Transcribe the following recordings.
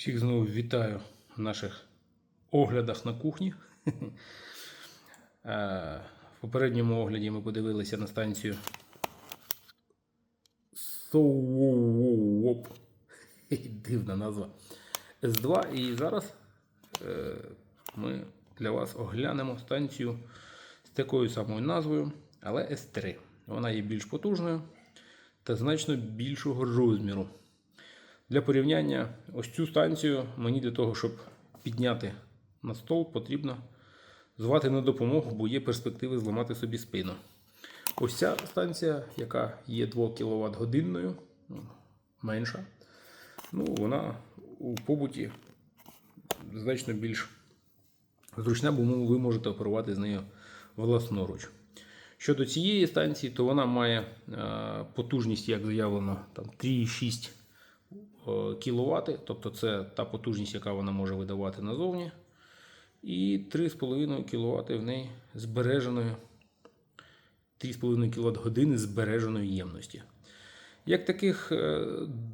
Всіх знову вітаю в наших оглядах на кухні. Е, В попередньому огляді ми подивилися на станцію Соуоп. Дивна назва. С2. І зараз е, ми для вас оглянемо станцію з такою самою назвою, але С3. Вона є більш потужною та значно більшого розміру. Для порівняння, ось цю станцію мені для того, щоб підняти на стол, потрібно звати на допомогу, бо є перспективи зламати собі спину. Ось ця станція, яка є 2 кВт годинною, ну, менша, ну, вона у побуті значно більш зручна, бо ви можете оперувати з нею власноруч. Щодо цієї станції, то вона має е, потужність, як заявлено, там 3,6 кВт, тобто це та потужність, яка вона може видавати назовні. І 3,5 кВт в неї збереженої 3,5 кВт години збереженої ємності. Як таких е,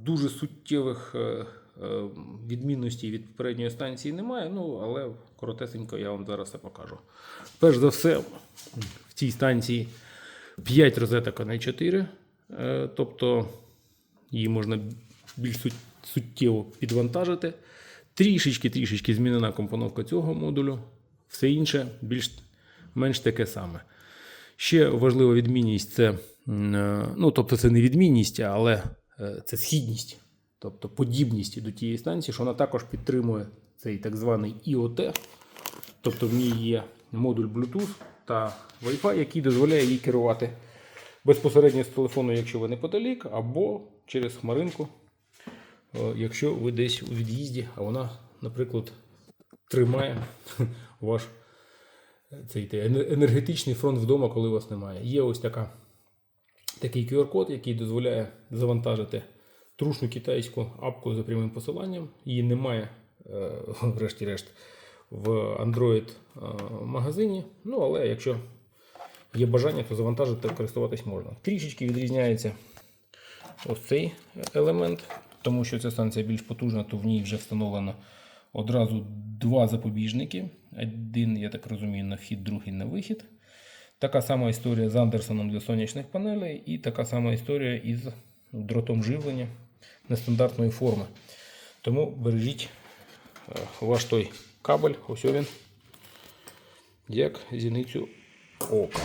дуже суттєвих е, е, відмінностей від попередньої станції немає, ну але коротесенько я вам зараз це покажу. Перш за все, в цій станції 5 розеток, а не 4. Е, Тобто її можна більш суттєво підвантажити. Трішечки, трішечки змінена компоновка цього модулю. Все інше більш менш таке саме. Ще важлива відмінність це, е, ну, тобто це не відмінність, але е, це східність, тобто подібність до тієї станції, що вона також підтримує цей так званий IoT, тобто в ній є модуль Bluetooth та Wi-Fi, який дозволяє їй керувати безпосередньо з телефону, якщо ви неподалік, або через хмаринку, якщо ви десь у від'їзді, а вона, наприклад, тримає ваш цей енергетичний фронт вдома, коли вас немає. Є ось така, такий QR-код, який дозволяє завантажити трушну китайську апку за прямим посиланням. Її немає, е, врешті-решт, в Android е, магазині. Ну, але якщо є бажання, то завантажити та користуватись можна. Трішечки відрізняється ось цей елемент, тому що ця станція більш потужна, то в ній вже встановлено одразу два запобіжники. Один, я так розумію, на вхід, другий на вихід. Така сама історія з Андерсоном для сонячних панелей, і така сама історія із дротом живлення нестандартної форми. Тому бережіть е, ваш той кабель, ось він, як зіницю ока.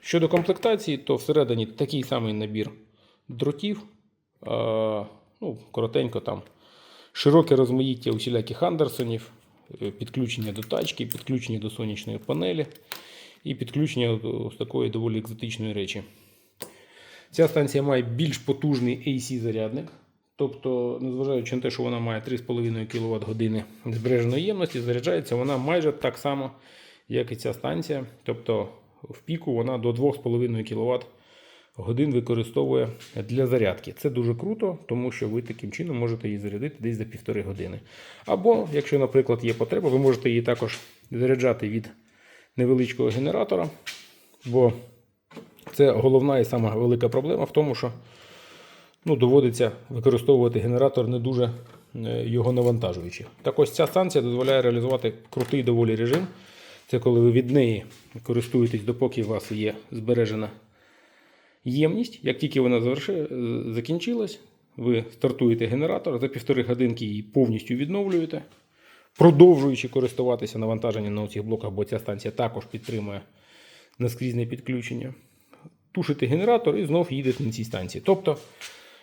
Щодо комплектації, то всередині такий самий набір дротів. Ну, коротенько там широке розмаїття усіляких Андерсонів, е, підключення до тачки, підключення до сонячної панелі і підключення до такої доволі екзотичної речі. Ця станція має більш потужний AC-зарядник. Тобто, незважаючи на те, що вона має 3,5 кВт години збереженої ємності, заряджається вона майже так само, як і ця станція. Тобто в піку вона до 2,5 кВт годин використовує для зарядки. Це дуже круто, тому що ви таким чином можете її зарядити десь за півтори години. Або, якщо, наприклад, є потреба, ви можете її також заряджати від невеличкого генератора. Бо це головна і сама велика проблема в тому, що ну, доводиться використовувати генератор не дуже е, його навантажуючи. Так ось ця станція дозволяє реалізувати крутий доволі режим. Це коли ви від неї користуєтесь, допоки у вас є збережена ємність. Як тільки вона заверши, е, закінчилась, ви стартуєте генератор, за півтори годинки її повністю відновлюєте, продовжуючи користуватися навантаженням на цих блоках, бо ця станція також підтримує наскрізне підключення. Тушите генератор і знов їдете на цій станції. Тобто,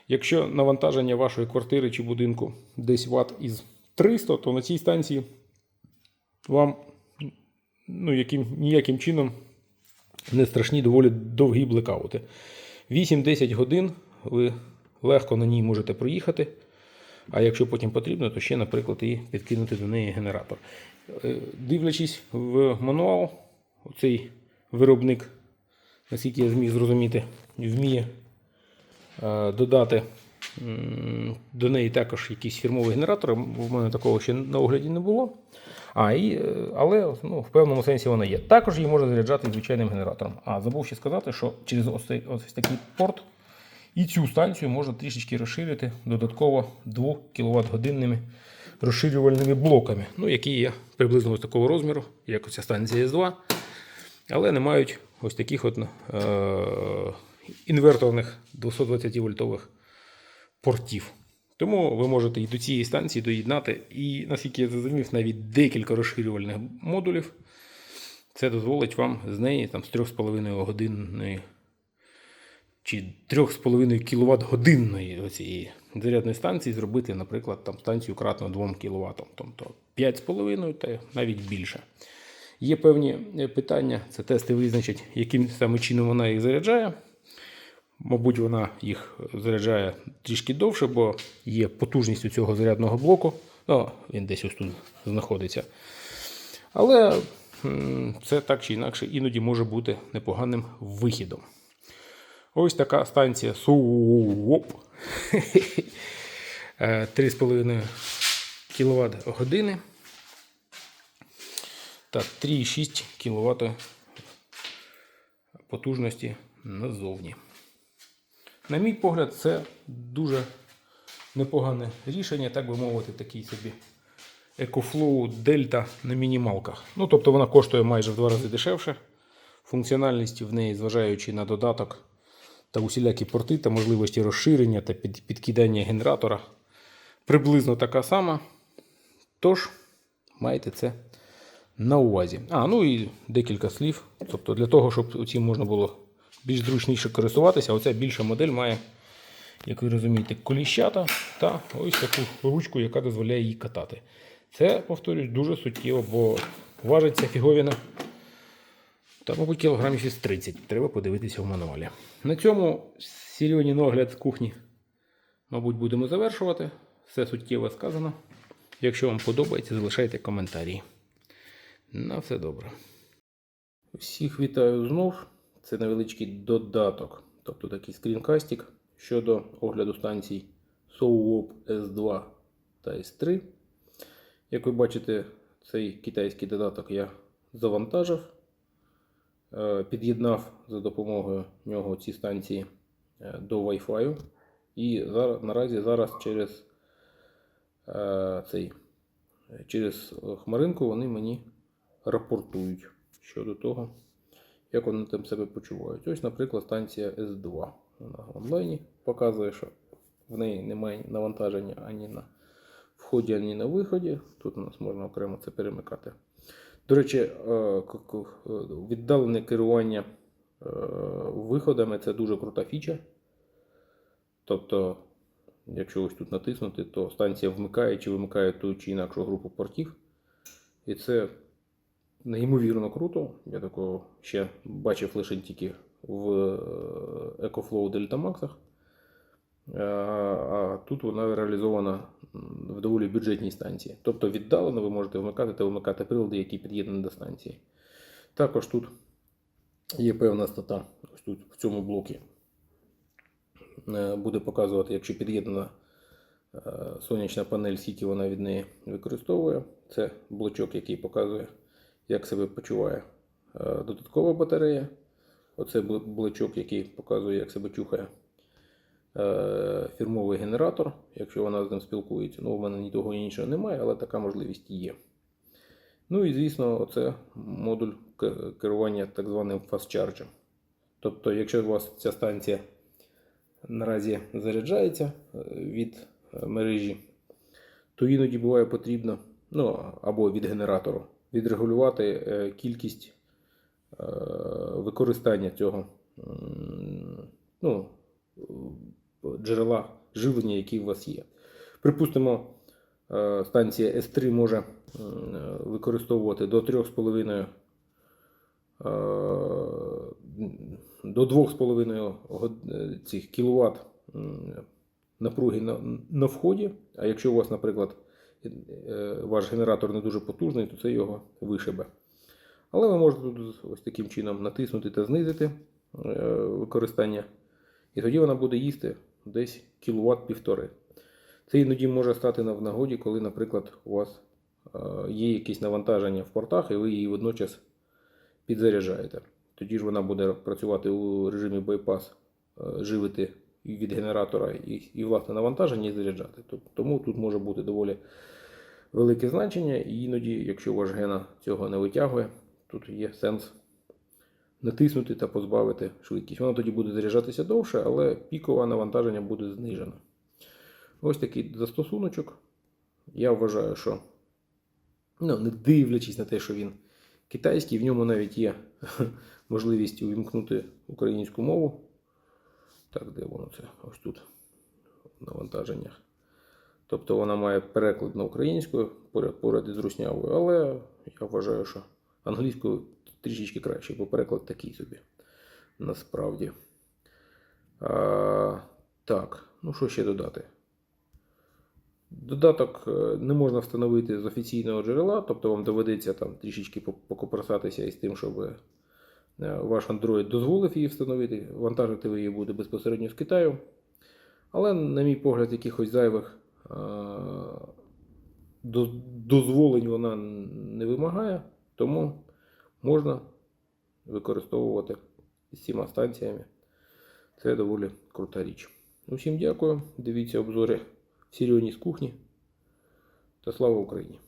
якщо навантаження вашої квартири чи будинку десь ват із 300, то на цій станції вам ну, яким, ніяким чином не страшні доволі довгі блекаути. 8-10 годин ви легко на ній можете проїхати. А якщо потім потрібно, то ще, наприклад, і підкинути до неї генератор. Е, Дивлячись в мануал, цей виробник, наскільки я зміг зрозуміти, вміє е, додати до неї також якийсь фірмовий генератор. У мене такого ще на огляді не було. А, і, е, але ну, в певному сенсі вона є. Також її можна заряджати звичайним генератором. А забув ще сказати, що через ось, ось такий порт і цю станцію можна трішечки розширити додатково 2 кВт годинними розширювальними блоками, ну, які є приблизно ось такого розміру, як оця станція С2, але не мають ось таких от, е- інверторних 220 вольтових портів. Тому ви можете і до цієї станції доєднати, і, наскільки я зрозумів, навіть декілька розширювальних модулів. Це дозволить вам з неї там, з 3,5 годинної чи 3,5 кВт годинної оцієї зарядної станції зробити, наприклад, там, станцію кратно 2 кВт, тобто 5,5 та навіть більше. Є певні е, питання, це тести визначать, яким саме чином вона їх заряджає. Мабуть, вона їх заряджає трішки довше, бо є потужність у цього зарядного блоку. О, він десь ось тут знаходиться. Але це так чи інакше іноді може бути непоганим вихідом. Ось така станція СУОП. Е, 3,5 кВт години та 3,6 кВт потужності назовні. На мій погляд, це дуже непогане рішення, так би мовити, такий собі EcoFlow Delta на мінімалках. Ну, тобто вона коштує майже в два рази дешевше. Функціональність в неї, зважаючи на додаток та усілякі порти та можливості розширення та підкидання генератора, приблизно така сама. Тож, майте це на увазі. А, ну і декілька слів. Тобто, для того, щоб цим можна було більш зручніше користуватися, оця більша модель має, як ви розумієте, коліщата та ось таку ручку, яка дозволяє її катати. Це, повторюсь, дуже суттєво, бо важить ця фіговіна. Та, мабуть, кілограмів із 30. Треба подивитися в мануалі. На цьому Сіріонін огляд з кухні, мабуть, будемо завершувати. Все суттєво сказано. Якщо вам подобається, залишайте коментарі. На все добре. Всіх вітаю знов. Це невеличкий додаток, тобто такий скрінкастик щодо огляду станцій SOWOP S2 та S3. Як ви бачите, цей китайський додаток я завантажив, е, під'єднав за допомогою нього ці станції е, до Wi-Fi. І зараз, наразі зараз через е, цей через хмаринку вони мені рапортують щодо того, як вони там себе почувають. Ось, наприклад, станція С2. Вона в онлайні показує, що в неї немає навантаження ані на вході, ані на виході. Тут у нас можна окремо це перемикати. До речі, е, е, віддалене керування е, виходами це дуже крута фіча. Тобто, якщо ось тут натиснути, то станція вмикає чи вимикає ту чи інакшу групу портів. І це неймовірно круто. Я такого ще бачив лише тільки в е, EcoFlow Delta Max. А, тут вона реалізована в доволі бюджетній станції. Тобто віддалено ви можете вмикати та вимикати прилади, які під'єднані до станції. Також тут є певна стата, ось тут в цьому блокі е, буде показувати, якщо під'єднана е, сонячна панель, скільки вона від неї використовує. Це блочок, який показує, як себе почуває е, додаткова батарея. Оце бл- блочок, який показує, як себе чухає е, фірмовий генератор, якщо вона з ним спілкується. Ну, у мене ні того, іншого немає, але така можливість є. Ну і звісно, оце модуль керування так званим charge. Тобто, якщо у вас ця станція наразі заряджається е, від мережі, то іноді буває потрібно, ну або від генератору, відрегулювати е, кількість е, використання цього ну, джерела живлення, які у вас є. Припустимо, е, станція S3 може використовувати до 3,5 е, до 2,5 е, цих кВт напруги на, на вході. А якщо у вас, наприклад, ваш генератор не дуже потужний, то це його вишибе. Але ви можете тут ось таким чином натиснути та знизити е, використання. І тоді вона буде їсти десь кіловат півтори. Це іноді може стати в нагоді, коли, наприклад, у вас е, є якесь навантаження в портах, і ви її водночас підзаряджаєте. Тоді ж вона буде працювати у режимі байпас, е, живити від генератора і, і власне навантаження і заряджати. Тому тут може бути доволі велике значення, і іноді, якщо ваш гена цього не витягує, тут є сенс натиснути та позбавити швидкість. Воно тоді буде заряджатися довше, але пікове навантаження буде знижено. Ось такий застосуночок. Я вважаю, що ну, не дивлячись на те, що він китайський, в ньому навіть є можливість увімкнути українську мову. Так, де воно це? Ось тут навантаженнях. Тобто вона має переклад на українську поряд, поряд із руснявою, але я вважаю, що англійською трішечки краще, бо переклад такий собі. Насправді. А, так, ну що ще додати? Додаток е, не можна встановити з офіційного джерела, тобто вам доведеться там трішечки по- із тим, щоб ваш Android дозволив її встановити. Вантажити ви її буде безпосередньо з Китаю. Але, на мій погляд, якихось зайвих е, дозволень вона не вимагає, тому можна використовувати з цими станціями. Це доволі крута річ. Усім дякую. Дивіться обзори в Сіріоні з кухні. Та слава Україні!